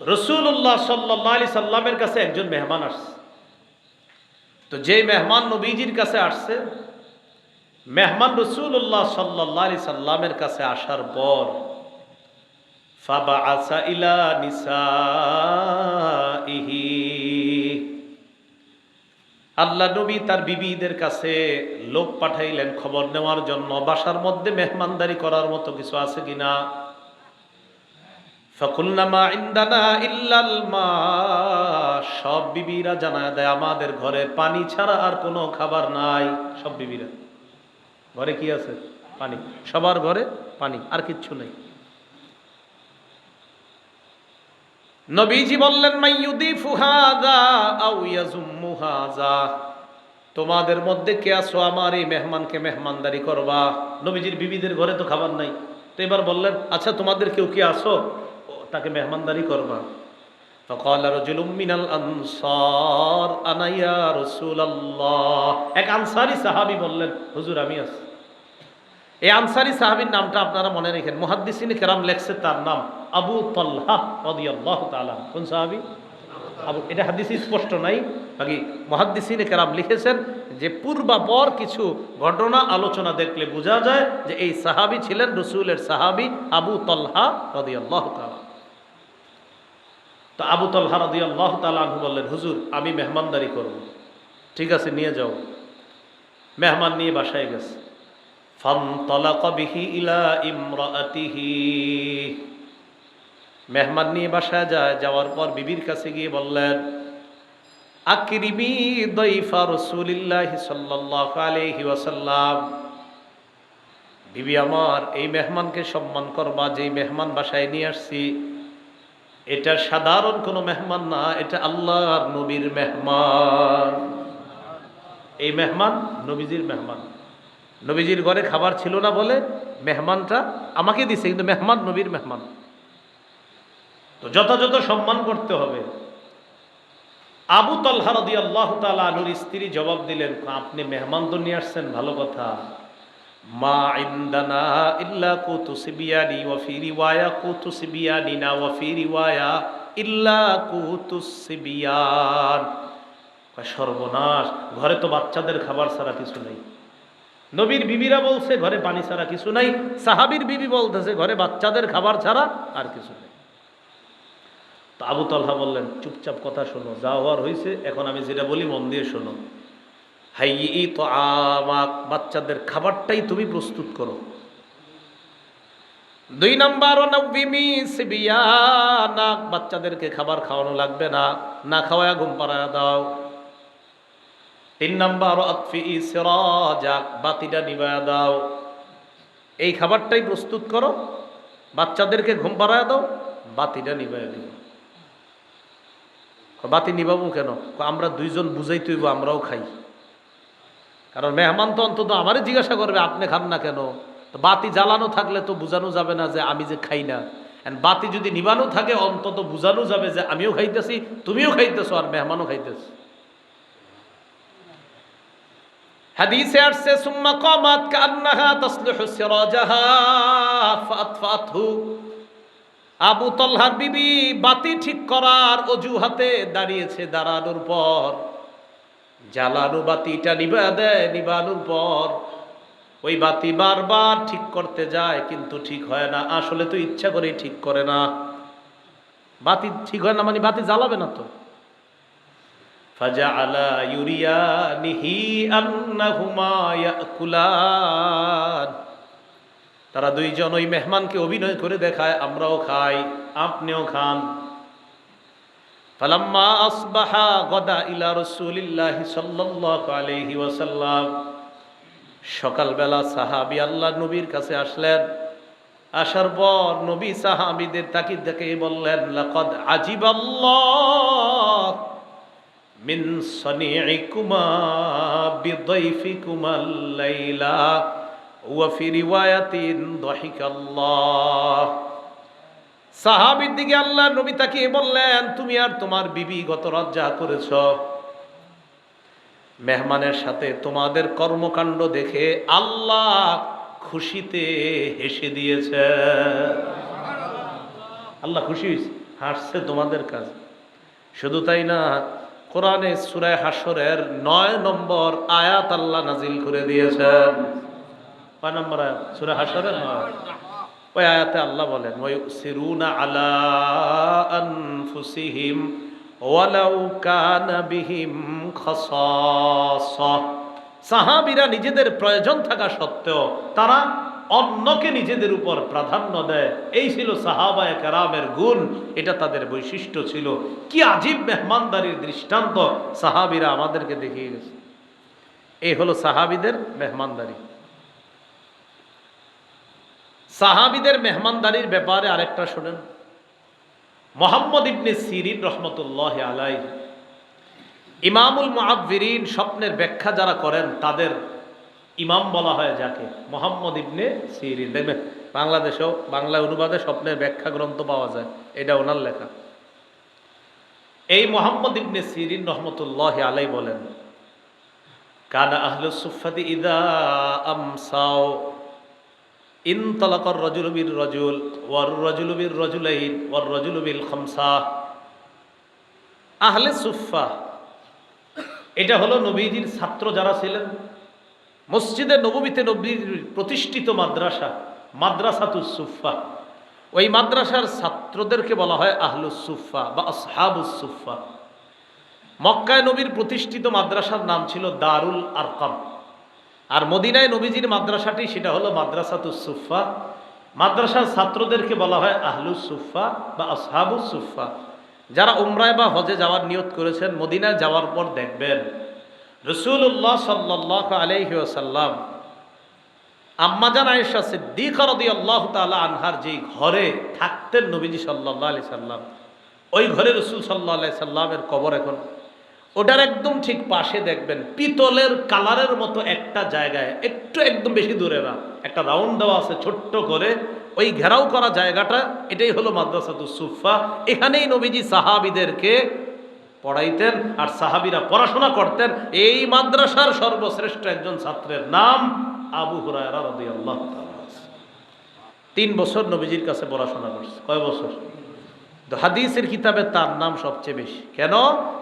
রসুল্লাহ সাল্লাহ আলি সাল্লামের কাছে একজন মেহমান আসছে। তো যে মেহমান নবীজির কাছে আসছে, মেহমান রসুল্লাহ সাল্লাহ আলি সাল্লামের কাছে আসার পর ফাবা আসা ইলা ইহি আল্লাহ নবী তার বিবিদের কাছে লোক পাঠাইলেন খবর নেওয়ার জন্য, বাসার মধ্যে মেহমানদারি করার মতো কিছু আছে কিনা? ফকুলনামা ইন্দানা ইল্লাল মা। সব বিবিরা জানায় দেয়, আমাদের ঘরে পানি ছাড়া আর কোনো খাবার নাই। সব বিবিরা। ঘরে কি আছে? পানি। সবার ঘরে পানি, আর কিচ্ছু নেই। নবীজি বললেন মাইয়ুদি ফুহাদা আউ ইয়াজুম্মু হাযা তোমাদের মধ্যে কে আসো আমার এই মেহমানকে মেহমানদারি করবা? নবীজির বিবিদের ঘরে তো খাবার নাই। তো এবার বললেন আচ্ছা তোমাদের কেউ কি আসো তাকে মেহমানদারি করবা فقال رجل من الانصار انا يا رسول الله এক আনসারী সাহাবী বললেন হুজুর আমি আছি এই আনসারি সাহাবীর নামটা আপনারা মনে রেখেন মুহাদ্দিসিন কেরাম লেখছে তার নাম আবু তল্লাহ রাদিয়াল্লাহু তাআলা কোন সাহাবী আবু এটা হাদিসে স্পষ্ট নাই বাকি মুহাদ্দিসিন কেরাম লিখেছেন যে পূর্বাপর কিছু ঘটনা আলোচনা দেখলে বোঝা যায় যে এই সাহাবী ছিলেন রসুলের সাহাবী আবু তল্হা রাদিয়াল্লাহু তাআলা তো আবু তলহা রদি আল্লাহ বললেন, হুজুর, আমি মেহমানদারি করব। ঠিক আছে, নিয়ে যাও। মেহমান নিয়ে বাসায় গেছে। মেহমান নিয়ে বাসায় যায়, যাওয়ার পর বিবির কাছে গিয়ে বললেন বিবি, আমার এই মেহমানকে সম্মান করবা, যেই মেহমান বাসায় নিয়ে আসছি এটা সাধারণ কোনো মেহমান না, এটা আল্লাহর নবীর মেহমান। এই মেহমান নবীজির মেহমান। নবীজির ঘরে খাবার ছিল না বলে মেহমানটা আমাকে দিছে, কিন্তু মেহমান নবীর মেহমান। তো যথাযথ সম্মান করতে হবে। আবু তলহারদি আল্লাহ তালা আনুর স্ত্রী জবাব দিলেন, আপনি মেহমান তো নিয়ে আসছেন, ভালো কথা। মা ইল্লা না ইল্লা সর্বনাশ, ঘরে তো বাচ্চাদের খাবার ছাড়া কিছু নেই। নবীর বিবিরা বলছে, ঘরে পানি ছাড়া কিছু নাই। সাহাবির বিবি বলতেছে, ঘরে বাচ্চাদের খাবার ছাড়া আর কিছু নেই। তো আবু তলহা বললেন, চুপচাপ কথা শোনো, যা হওয়ার হয়েছে এখন আমি যেটা বলি, মন দিয়ে শোনো। হাই তো আমাক বাচ্চাদের খাবারটাই তুমি প্রস্তুত করো। দুই নাম্বার নাক বাচ্চাদেরকে খাবার খাওয়ানো লাগবে না না খাওয়ায়া ঘুম পাড়ায় দাও। তিন নাম্বার সিরাজাক, বাতিটা নিবায়া দাও। এই খাবারটাই প্রস্তুত করো, বাচ্চাদেরকে ঘুম পাড়ায় দাও, বাতিটা নিবায়া দিও। বাতি নিবাবো কেন? আমরা দুইজন বুঝাই তুইব আমরাও খাই। কারণ মেহমান তো অন্তত আমারই জিজ্ঞাসা করবে, আপনি খান না কেন? বাতি জ্বালানো থাকলে তো বোঝানো যাবে না যে আমি যে খাই না। And বাতি যদি নিবানো থাকে, অন্তত বোঝানো যাবে যে আমিও খাইতেছি, তুমিও খাইতেছো আর মেহমানও খাইতেছে। আবু তলহার বিবি বাতি ঠিক করার অজুহাতে দাঁড়িয়েছে দাঁড়ানোর পর। জ্বালানো বাতিটা নিবা দেয়, নিবানোর পর ওই বাতি বারবার ঠিক করতে যায়, কিন্তু ঠিক হয় না। আসলে তো ইচ্ছা করে ঠিক করে না। বাতি ঠিক হয় না মানে বাতি জ্বালাবে না তো। ফাজা আলা ইউরিয়া নিহি আন্নাহুমায়াকুলান তারা দুইজন ওই মেহমানকে অভিনয় করে দেখায়, আমরাও খাই, আপনিও খান। ফালাম্মা আসবাহা গদা ইলা রসুলিল্লাহি সাল্লাল্লাহু আলাইহি ওয়াসাল্লাম। সকালবেলা সাহাবী আল্লাহ নবীর কাছে আসলেন। আসার পর নবী সাহাবীদের তাকিদ দেখে বললেন, লাকাদ আজিবাল্লাহ মিন সনিইকুমা বিদাইফিকুমা লাইলা ওয়া ফি রিওয়ায়াতিন দাহিকাল্লাহ। সাহাবীর দিকে আল্লাহ নবী তাকিয়ে বললেন, তুমি আর তোমার বিবি গত রাত যা করেছ, মেহমানের সাথে তোমাদের কর্মকাণ্ড দেখে আল্লাহ খুশিতে হেসে দিয়েছে। আল্লাহ খুশি হয়েছে হাসছে তোমাদের কাজ। শুধু তাই না, কোরআনে সুরায় হাসরের নয় নম্বর আয়াত আল্লাহ নাজিল করে দিয়েছেন। কয় নম্বর আয়াত? সুরায় হাসরের নয় ওই আয়াতে আল্লাহ বলেন ওই সিরুনা আলা আনফুসিহিম ওয়ালাউ কানা বিহিম খাসাসা। সাহাবীরা নিজেদের প্রয়োজন থাকা সত্ত্বেও তারা অন্যকে নিজেদের উপর প্রাধান্য দেয়। এই ছিল সাহাবায়ে কেরামের গুণ, এটা তাদের বৈশিষ্ট্য ছিল। কি আজীব মেহমানদারির দৃষ্টান্ত সাহাবিরা আমাদেরকে দেখিয়ে গেছে। এই হলো সাহাবিদের মেহমানদারি। সাহাবিদের মেহমানদারির ব্যাপারে আরেকটা শোনেন। মোহাম্মদ ইবনে সিরিন রহমতুল্লাহ আলাই ইমামুল মুআব্বিরিন স্বপ্নের ব্যাখ্যা যারা করেন, তাদের ইমাম বলা হয় যাকে, মোহাম্মদ ইবনে সিরিন। দেখবেন, বাংলাদেশেও, বাংলা অনুবাদে স্বপ্নের ব্যাখ্যা গ্রন্থ পাওয়া যায়, এটা ওনার লেখা। এই মোহাম্মদ ইবনে সিরিন রহমতুল্লাহ আলাই বলেন, কানা আহলুস সুফাতি ইদা আমসাও ইনতলাকর রজুল বিল রজুল, ওয়ার রজুল বিল রজুলাইন, ওয়ার রজুল বিল খামসা। আহলে সুফা এটা হলো নবীজির ছাত্র যারা ছিলেন। মসজিদে নবমীতে নবীর প্রতিষ্ঠিত মাদ্রাসা মাদ্রাসাতুস সুফা ওই মাদ্রাসার ছাত্রদেরকে বলা হয় আহলুস সুফা বা আসহাবুস সুফা মক্কায় নবীর প্রতিষ্ঠিত মাদ্রাসার নাম ছিল দারুল আরকাম। আর মদিনায় নবীজির মাদ্রাসাটি সেটা হলো মাদ্রাসাতুস সুফা মাদ্রাসার ছাত্রদেরকে বলা হয় আহলুস সুফা বা আসহাবুস সুফা যারা উমরায় বা হজে যাওয়ার নিয়ত করেছেন, মদিনায় যাওয়ার পর দেখবেন রসুল্লাহ সাল্লাহ আলহি আসাল্লাম আম্মাজান আয়েশা সিদ্দিক রদি আল্লাহ তালা আনহার যেই ঘরে থাকতেন নবীজি সাল্লাহ আলি সাল্লাম ওই ঘরে রসুল সাল্লাহ আলাই সাল্লামের কবর এখন। ওটার একদম ঠিক পাশে দেখবেন, পিতলের কালারের মতো একটা জায়গায়, একটু একদম বেশি দূরে না, একটা রাউন্ড দেওয়া আছে ছোট্ট করে, ওই ঘেরাও করা জায়গাটা, এটাই হলো মাদ্রাসাতুস সুফা এখানেই নবীজি সাহাবিদেরকে পড়াইতেন আর সাহাবিরা পড়াশোনা করতেন। এই মাদ্রাসার সর্বশ্রেষ্ঠ একজন ছাত্রের নাম আবু হুরায়রা রাদিয়াল্লাহু তাআলা তিন বছর নবীজির কাছে পড়াশোনা করছে। কয় বছর? তো হাদিসের কিতাবে তার নাম সবচেয়ে বেশি। কেন?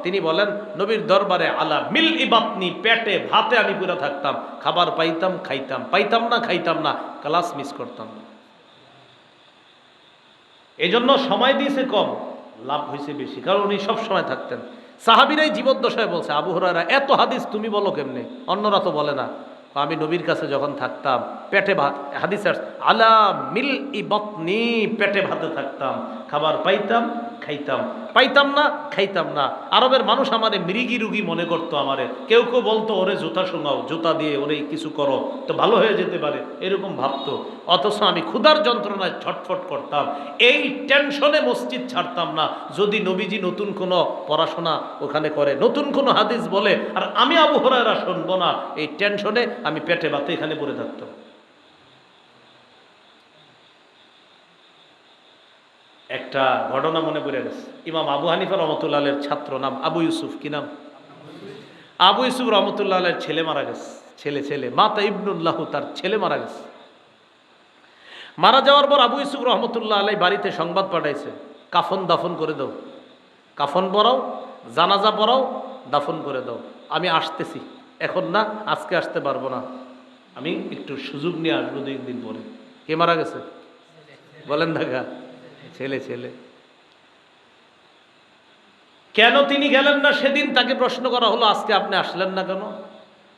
তিনি বলেন, নবীর দরবারে আলা মিল ইবাতনি, পেটে, ভাতে আমি পুরা থাকতাম। খাবার পাইতাম, খাইতাম। পাইতাম না, খাইতাম না, ক্লাস মিস করতাম না। এই জন্য সময় দিয়েছে কম, লাভ হয়েছে বেশি। কারণ উনি সব সময় থাকতেন। সাহাবিরাই জীবদ্দশায় বলছে, আবু হরারা এত হাদিস তুমি বলো কেমনে? অন্যরা তো বলে না। আমি নবীর কাছে যখন থাকতাম পেটে ভাত, হাদিস আলা মিল ই ইবতনি পেটে ভাতে থাকতাম, খাবার পাইতাম, খাইতাম। পাইতাম না, খাইতাম না। আরবের মানুষ আমারে মৃগি রুগী মনে করতো আমারে। কেউ কেউ বলতো, ওরে জুতা শোনাও, জুতা দিয়ে ওরে কিছু করো। তো ভালো হয়ে যেতে পারে, এরকম ভাবতো। অথচ আমি ক্ষুধার যন্ত্রণায় ছটফট করতাম। এই টেনশনে মসজিদ ছাড়তাম না। যদি নবীজি নতুন কোনো পড়াশোনা ওখানে করে, নতুন কোনো হাদিস বলে, আর আমি আবু হরাইরা শুনব না, এই টেনশনে আমি পেটে বাতে এখানে পড়ে থাকতাম। একটা ঘটনা মনে পড়ে গেছে। ইমাম আবু হানিফা রহমতুল্লাহের ছাত্র নাম আবু ইউসুফ, কি নাম? আবু ইউসুফ রহমতুল্লাহের ছেলে মারা গেছে, ছেলে ছেলে, মাতা ইবনুল্লাহ তার ছেলে মারা গেছে। মারা যাওয়ার পর আবু ইউসুফ রহমতুল্লাহ আলাই বাড়িতে সংবাদ পাঠাইছে, কাফন দাফন করে দাও, কাফন পরাও, জানাজা পরাও, দাফন করে দাও, আমি আসতেছি, এখন না, আজকে আসতে পারব না। আমি একটু সুযোগ নিয়ে আসব দুই দিন পরে। কে মারা গেছে? বলেন দেখা। ছেলে ছেলে। কেন তিনি গেলেন না? সেদিন তাকে প্রশ্ন করা হলো, আজকে আপনি আসলেন না কেন?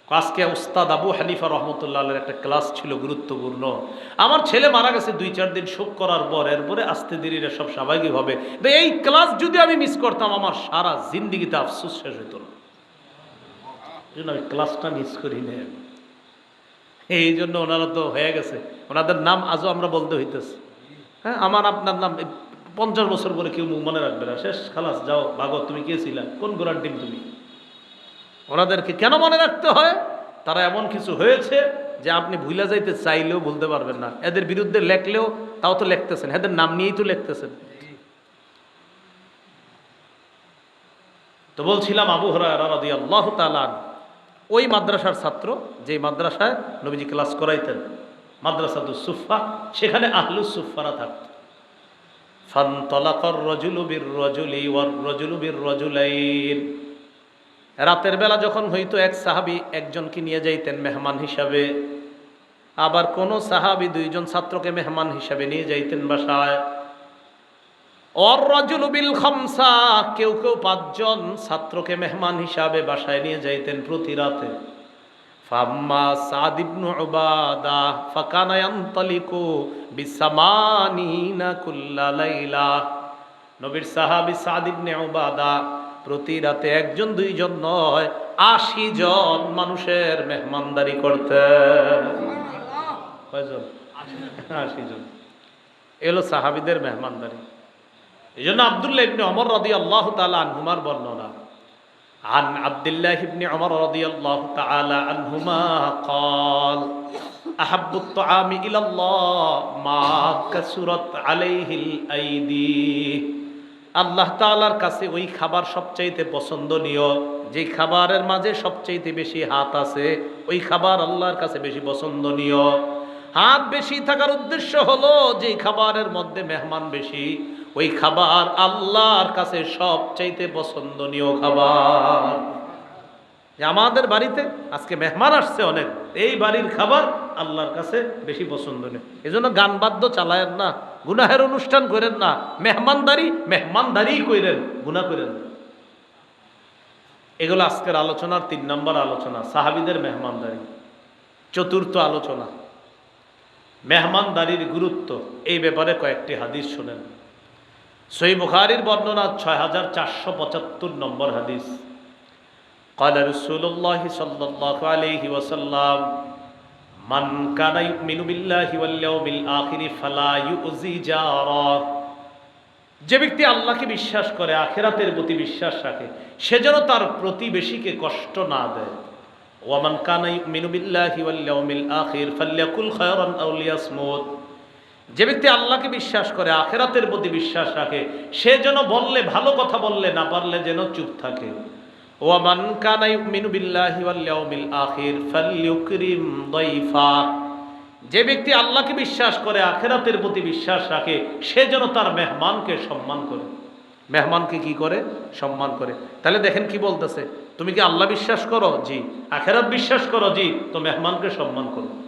আজকে উস্তাদ আবু হানিফা রহমতুল্লাহ একটা ক্লাস ছিল গুরুত্বপূর্ণ। আমার ছেলে মারা গেছে দুই, চার দিন শোক করার পর, এরপরে আস্তে দেরিরা সব স্বাভাবিক হবে। এই ক্লাস যদি আমি মিস করতাম, আমার সারা জিন্দিগিতে আফসোস শেষ হতো না। আমি ক্লাসটা মিস করি না এই জন্য ওনারা তো হয়ে গেছে। ওনাদের নাম আজও আমরা বলতে হইতেছে। হ্যাঁ আমার আপনার নাম পঞ্চাশ বছর পরে কেউ মনে রাখবে না। শেষ, খালাস, যাও ভাগত তুমি কে ছিলা? কোন গোড়ার টিম তুমি? ওনাদেরকে কেন মনে রাখতে হয়? তারা এমন কিছু হয়েছে যে আপনি ভুলে যাইতে চাইলেও ভুলতে পারবেন না। এদের বিরুদ্ধে লেখলেও তাও তো লিখতেছেন। এদের নাম নিয়েই তো লিখতেছেন। তো বলছিলাম আবু তালান ওই মাদ্রাসার ছাত্র যে মাদ্রাসায় নবীজি ক্লাস করাইতেন। মাদ্রাসাতুস সুফা সেখানে আহলুস সুফারা থাকত। ফান্তলাকর রজুলু বীর রজুলি ওয়ার রজুলু রজুলাইন। রাতের বেলা যখন হইতো এক সাহাবি একজনকে নিয়ে যাইতেন মেহমান হিসাবে, আবার কোন সাহাবি দুইজন ছাত্রকে মেহমান হিসাবে নিয়ে যাইতেন বাসায়। অর রজুলু বিল খামসা, কেউ কেউ পাঁচজন ছাত্রকে মেহমান হিসাবে বাসায় নিয়ে যাইতেন প্রতি রাতে। ফাম্মা সাদ ইবনু উবাদা ফাকানা ইয়ানতালিকু বিসামানিনা কুল্লা লাইলা। নবীর সাহাবী সাদ ইবনে উবাদা প্রতি রাতে একজন দুইজন নয় আশি জন মানুষের মেহমানদারি করতে কয়জন? আশি জন। এলো সাহাবিদের মেহমানদারি। এই জন্য আবদুল্লাহ ইবনে অমর রদি আল্লাহ তালা আনহুমার বর্ণনা। عن عبد الله بن عمر رضي الله تعالى عنهما قال أحب الطعام إلى الله ما كسرت عليه الأيدي আল্লাহ তাআলার কাছে ওই খাবার সবচাইতে পছন্দনীয় যে খাবারের মাঝে সবচাইতে বেশি হাত আছে ওই খাবার আল্লাহর কাছে বেশি পছন্দনীয় হাত বেশি থাকার উদ্দেশ্য হলো যে খাবারের মধ্যে মেহমান বেশি ওই খাবার আল্লাহর কাছে সবচাইতে পছন্দনীয় খাবার। আমাদের বাড়িতে আজকে মেহমান আসছে অনেক, এই বাড়ির খাবার আল্লাহর কাছে বেশি পছন্দনীয়। এই জন্য গান বাদ্য চালায়েন না, গুনাহের অনুষ্ঠান করেন না, মেহমানদারি মেহমানদারি করেন গুনা করেন এগুলো আজকের আলোচনার তিন নম্বর আলোচনা, সাহাবিদের মেহমানদারি। চতুর্থ আলোচনা, মেহমানদারির গুরুত্ব, এই ব্যাপারে কয়েকটি হাদিস শোনেন। সই বুখারির বর্ণনা ছয় হাজার চারশো পঁচাত্তর নম্বর হাদিস قال رسول الله صلى الله عليه وسلم من كان يؤمن بالله واليوم الآخر فلا يؤذي جاره যে ব্যক্তি আল্লাহকে বিশ্বাস করে আখেরাতের প্রতি বিশ্বাস রাখে সে যেন তার প্রতিবেশীকে কষ্ট না দেয় ওয়ামান কানা ইউমিনু বিল্লাহি ওয়াল ইয়াউমিল আখির ফালইয়াকুল খায়রান আও লিয়াসমুত যে ব্যক্তি আল্লাহকে বিশ্বাস করে, আখেরাতের প্রতি বিশ্বাস রাখে, সে যেন বললে, ভালো কথা বললে, না পারলে যেন চুপ থাকে। ফালইউকরিম দাইফা। যে ব্যক্তি আল্লাহকে বিশ্বাস করে, আখেরাতের প্রতি বিশ্বাস রাখে, সে যেন তার মেহমানকে সম্মান করে। মেহমানকে কি করে? সম্মান করে। তাহলে দেখেন কি বলতেছে, তুমি কি আল্লাহ বিশ্বাস করো? জি। আখেরাত বিশ্বাস করো? জি। তো মেহমানকে সম্মান করো।